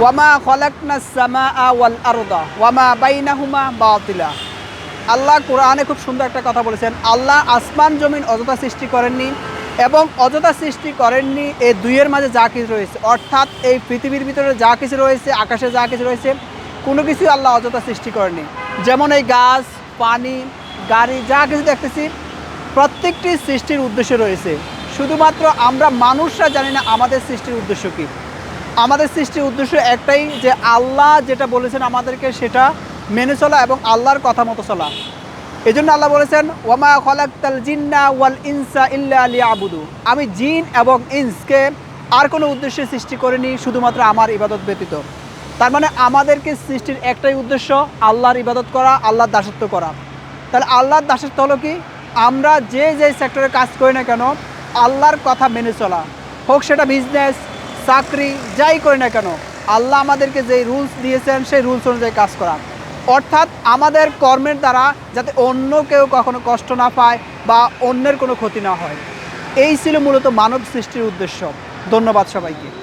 ওয়ামা খলাকনা সামা আরদা, ওয়ামা বাইনাহুমা বাতিলা। আল্লাহ কোরআনে খুব সুন্দর একটা কথা বলেছেন, আল্লাহ আসমান, জমিন অযথা সৃষ্টি করেননি এবং অযথা সৃষ্টি করেননি এই দুইয়ের মাঝে যা কিছু রয়েছে। অর্থাৎ এই পৃথিবীর ভিতরে যা কিছু রয়েছে, আকাশে যা কিছু রয়েছে, কোনো কিছুই আল্লাহ অযথা সৃষ্টি করেননি। যেমন এই গাছ, পানি, গাড়ি, যা কিছু দেখতেছি, প্রত্যেকটি সৃষ্টির উদ্দেশ্য রয়েছে। শুধুমাত্র আমরা মানুষরা জানি না আমাদের সৃষ্টির উদ্দেশ্য কী। আমাদের সৃষ্টির উদ্দেশ্য একটাই যে আল্লাহ যেটা বলেছেন আমাদেরকে সেটা মেনে চলা এবং আল্লাহর কথা মতো চলা। এই জন্য আল্লাহ বলেছেন, ওয়ামা খলাক্তাল জিন্না ওয়াল ইনসা ইল্লা আলী আবুদু আমি জিন এবং ইনসকে আর কোনো উদ্দেশ্যে সৃষ্টি করিনি, শুধুমাত্র আমার ইবাদত ব্যতীত। তার মানে আমাদেরকে সৃষ্টির একটাই উদ্দেশ্য আল্লাহর ইবাদত করা, আল্লাহর দাসত্ব করা। তাহলে আল্লাহর দাসত্ব হলো কি? আমরা যে যে সেক্টরে কাজ করি না কেন, আল্লাহর কথা মেনে চলা। হোক সেটা বিজনেস চাকরি যাই করি না কেন, আল্লাহ আমাদেরকে যে রুলস দিয়েছেন, সেই রুলস অনুযায়ী কাজ করা অর্থাৎ আমাদের কর্মের দ্বারা যাতে অন্য কেউ কখনো কষ্ট না পায় বা অন্যের কোনো ক্ষতি না হয়। এই ছিল মূলত মানব সৃষ্টির উদ্দেশ্য। ধন্যবাদ সবাইকে।